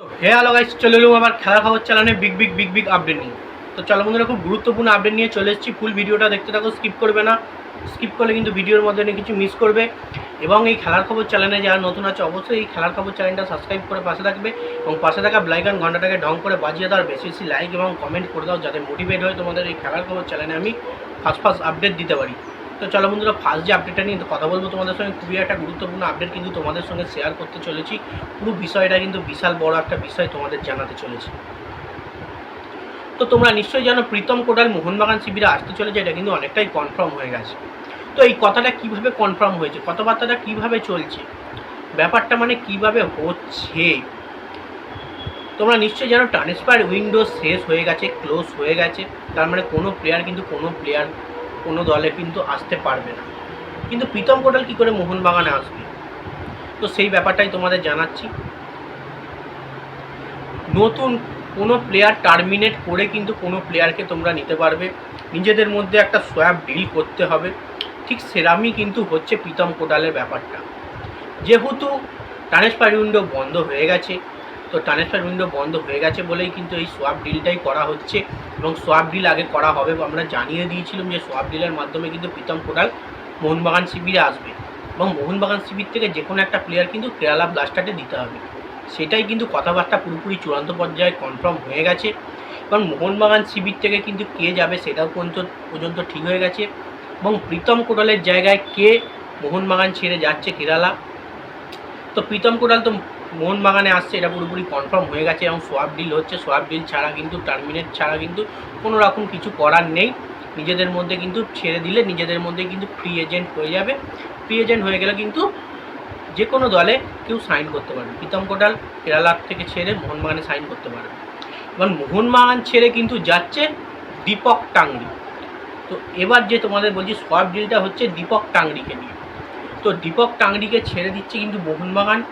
হে hello guys, চলে এলাম আবার খেলার খবর চালানে big big big big update নিয়ে। তো চলো বন্ধুরা, খুব গুরুত্বপূর্ণ আপডেট নিয়ে চলে এসেছি। ফুল ভিডিওটা দেখতে থাকো স্কিপ করবে না। স্কিপ করলে কিন্তু ভিডিওর মধ্যে কিছু মিস করবে। এবং এই খেলার খবর চ্যানেলে যারা নতুন আছে, অবশ্যই এই খেলার খবর চ্যানেলটা সাবস্ক্রাইব করে পাশে থাকবে এবং পাশে থাকা ব্লাইকন ঘন্টাটাকে ঢং করে বাজিয়ে দাও, আর বেশি বেশি লাইক এবং কমেন্ট করে দাও, যাতে মোটিভেট হয় তোমাদের এই খেলার খবর চ্যানেলে আমি ফার্স্ট ফার্স্ট আপডেট দিতে পারি। তো চলো বন্ধুরা ফার্স্ট যে আপডেটটা নিয়ে কথা বলব তোমাদের সঙ্গে, খুবই একটা গুরুত্বপূর্ণ আপডেট কিন্তু তোমাদের সঙ্গে শেয়ার করতে চলেছি। পুরো বিষয়টা কিন্তু বিশাল বড় একটা বিষয় তোমাদের জানাতে চলেছি। তো তোমরা নিশ্চয়ই জানো, প্রীতম কোটাল মোহনবাগান শিবিরে আসতে চলেছে, এটা কিন্তু অনেকটাই কনফার্ম হয়ে গেছে। তো এই কথাটা কীভাবে কনফার্ম হয়েছে, কথাবার্তাটা কীভাবে চলছে, ব্যাপারটা মানে কীভাবে হচ্ছে? তোমরা নিশ্চয়ই জানো ট্রান্সফার উইন্ডো শেষ হয়ে গেছে ক্লোজ হয়ে গেছে, তার মানে কোনো প্লেয়ার কিন্তু কোনো প্লেয়ার কোনো দলে কিন্তু আসতে পারবে না। কিন্তু প্রীতম কোটাল কী করে মোহনবাগানে আসবে? তো সেই ব্যাপারটাই তোমাদের জানাচ্ছি। নতুন কোনো প্লেয়ার টার্মিনেট করে কিন্তু কোনো প্লেয়ারকে তোমরা নিতে পারবে। নিজেদের মধ্যে একটা সোয়াব ডিল করতে হবে। ঠিক সেরামই কিন্তু হচ্ছে প্রীতম কোটালের ব্যাপারটা। যেহেতু ট্রান্সফার উইন্ডো বন্ধ হয়ে গেছে তো ট্রান্সফার উইন্ডো বন্ধ হয়ে গেছে বলেই কিন্তু এই সোয়াব ডিলটাই করা হচ্ছে এবং সোয়াব ডিল আগে করা হবে আমরা জানিয়ে দিয়েছিলাম যে সোয়াব ডিলের মাধ্যমে কিন্তু প্রীতম কোটাল মোহনবাগান শিবিরে আসবে এবং মোহনবাগান শিবির থেকে যে কোনো একটা প্লেয়ার কিন্তু কেরালা ব্লাস্টারে দিতে হবে। সেটাই কিন্তু কথাবার্তা পুরোপুরি চূড়ান্ত পর্যায়ে কনফার্ম হয়ে গেছে এবং মোহনবাগান শিবির থেকে কিন্তু কে যাবে সেটাও পর্যন্ত পর্যন্ত ঠিক হয়ে গেছে এবং প্রীতম কোটালের জায়গায় কে মোহনবাগান ছেড়ে যাচ্ছে কেরালা তো প্রীতম কোটাল তো মোহনবাগানে আসছে, এটা পুরোপুরি কনফার্ম হয়ে গেছে এবং সোয়াব ডিল হচ্ছে। সোয়াব ডিল ছাড়া কিন্তু টার্মিনেট ছাড়া কিন্তু কোনো রকম কিছু করার নেই। নিজেদের মধ্যে কিন্তু ছেড়ে দিলে নিজেদের মধ্যে কিন্তু ফ্রি এজেন্ট হয়ে যাবে। ফ্রি এজেন্ট হয়ে গেলে কিন্তু যে কোনো দলে কেউ সাইন করতে পারবে। প্রীতম কোটাল, কেরালার থেকে ছেড়ে মোহনবাগানে সাইন করতে পারবে। এবার মোহনবাগান ছেড়ে কিন্তু যাচ্ছে দীপক টাংরি। তো এবার যে তোমাদের বলছি সোয়াব ডিলটা হচ্ছে দীপক টাংরিকে নিয়ে। তো দীপক টাংরিকে ছেড়ে দিচ্ছে কিন্তু মোহনবাগান।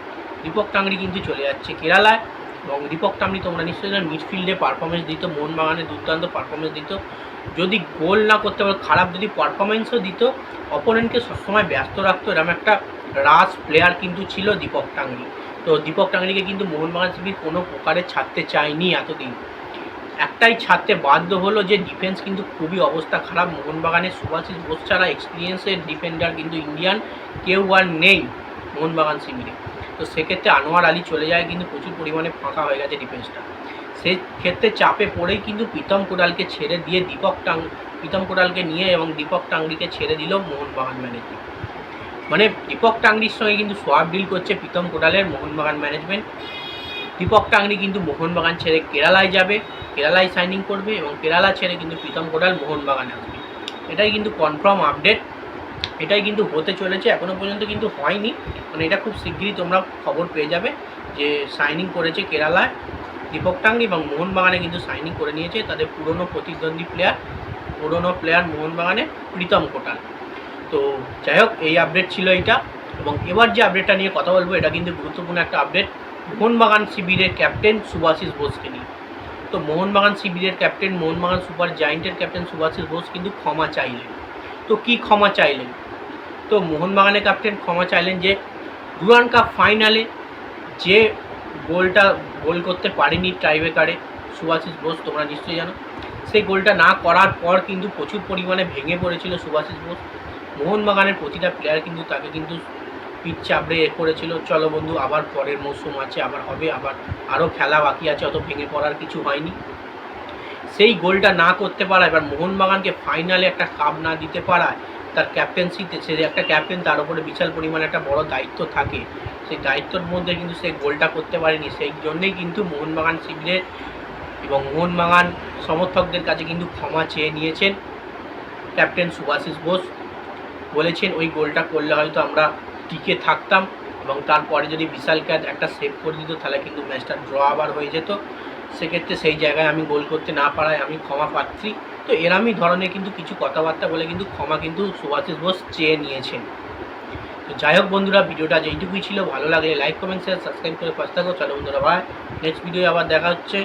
দীপক টাংরি কিন্তু চলে যাচ্ছে কেরালায় এবং দীপক টাংরি তোমরা নিশ্চয়ই জানো, মিডফিল্ডে পারফরমেন্স দিত, মোহনবাগানে দুর্দান্ত পারফরমেন্স দিত। যদি গোল না করতে পারে, খারাপ যদি পারফরমেন্সও দিত অপোনেন্টকে সবসময় ব্যস্ত রাখতো। এরকম একটা রাস প্লেয়ার কিন্তু ছিল দীপক টাংরি তো দীপক টাংরিকে কিন্তু মোহনবাগান শিবির কোনো প্রকারে ছাড়তে চায়নি এতদিন। একটাই ছাড়তে বাধ্য হলো যে ডিফেন্স কিন্তু খুবই অবস্থা খারাপ। মোহনবাগানের সুভাষিস বোস ছাড়া এক্সপিরিয়েন্সের ডিফেন্ডার কিন্তু ইন্ডিয়ান কেউ আর নেই মোহনবাগান শিবিরে তো সেক্ষেত্রে আনোয়ার আলী চলে যায়, কিন্তু প্রচুর পরিমাণে ফাঁকা হয়ে গেছে ডিফেন্সটা সেই ক্ষেত্রে চাপে পড়েই কিন্তু প্রীতম কোটালকে ছেড়ে দিয়ে দীপক টাং, প্রীতম কোটালকে নিয়ে এবং দীপক টাংরিকে ছেড়ে দিল মোহনবাগান ম্যানেজমেন্ট মানে দীপক টাংরির সঙ্গে কিন্তু সোয়াব ডিল করছে প্রীতম কোটালের মোহনবাগান ম্যানেজমেন্ট দীপক টাংরি কিন্তু মোহনবাগান ছেড়ে কেরালায় যাবে, কেরালায় সাইনিং করবে এবং কেরালা ছেড়ে কিন্তু প্রীতম কোটাল মোহনবাগানে আসবে। এটাই কিন্তু কনফার্ম আপডেট এটাই কিন্তু হতে চলেছে এখনও পর্যন্ত কিন্তু হয়নি। মানে এটা খুব শিগগিরই তোমরা খবর পেয়ে যাবে যে সাইনিং করেছে কেরালায় দীপক এবং মোহনবাগানে কিন্তু সাইনিং করে নিয়েছে তাদের পুরনো প্রতিদ্বন্দ্বী প্লেয়ার পুরনো প্লেয়ার মোহনবাগানে প্রীতম কোটাল। তো যাই হোক, এই আপডেট ছিল এইটা এবং এবার যে আপডেটটা নিয়ে কথা বলব, এটা কিন্তু গুরুত্বপূর্ণ একটা আপডেট মোহনবাগান শিবিরের ক্যাপ্টেন সুভাষিস বোসকে নিয়ে। তো মোহনবাগান শিবিরের ক্যাপ্টেন মোহনবাগান সুপার জায়েন্টের ক্যাপ্টেন সুভাষিস বোস কিন্তু ক্ষমা চাইলেন। তো কি ক্ষমা চাইলেন? তো মোহনবাগানের ক্যাপ্টেন ক্ষমা চাইলেন যে ডুরান কাপ ফাইনালে যে গোলটা গোল করতে পারেনি টাইব্রেকারে সুভাষিস বোস, তোমরা নিশ্চয়ই জানো, সেই গোলটা না করার পর কিন্তু প্রচুর পরিমাণে ভেঙে পড়েছিল সুভাষিস বোস। মোহনবাগানের প্রতিটা প্লেয়ার কিন্তু তাকে কিন্তু পিচ চাপড়ে এ করেছিল, চলো বন্ধু, আবার পরের মৌসুম আছে, আবার হবে, আবার আরও খেলা বাকি আছে, অত ভেঙে পড়ার কিছু হয়নি। সেই গোলটা না করতে পারা, এবার মোহনবাগানকে ফাইনালে একটা কাপ না দিতে পারায় তার ক্যাপ্টেন্সিতে সে একটা ক্যাপ্টেন তার উপরে বিশাল পরিমাণে একটা বড় দায়িত্ব থাকে। সেই দায়িত্বর মধ্যে কিন্তু সে গোলটা করতে পারেনি। সেই জন্যেই কিন্তু মোহনবাগান শিবিরের এবং মোহনবাগান সমর্থকদের কাছে কিন্তু ক্ষমা চেয়ে নিয়েছেন ক্যাপ্টেন সুভাষিস বোস। বলেছেন, ওই গোলটা করলে হয়তো আমরা টিকে থাকতাম এবং তারপরে যদি বিশাল ক্যাচ একটা সেভ করে দিত, তাহলে কিন্তু ম্যাচটা ড্র আবার হয়ে যেত। সেক্ষেত্রে সেই জায়গায় আমি গোল করতে না পারায় আমি ক্ষমা পাচ্ছি। তো এরামই ধরনের কিন্তু কিছু কথাবার্তা বলে কিন্তু ক্ষমা কিন্তু সুভাষিস বোস চেয়ে নিয়েছেন। তো যাই হোক বন্ধুরা, ভিডিওটা যেইটুকুই ছিল। ভালো লাগলে লাইক কমেন্ট শেয়ার সাবস্ক্রাইব করে পাশে থাকো। চলো বন্ধুরা ভাই নেক্সট ভিডিও আবার দেখা হচ্ছে।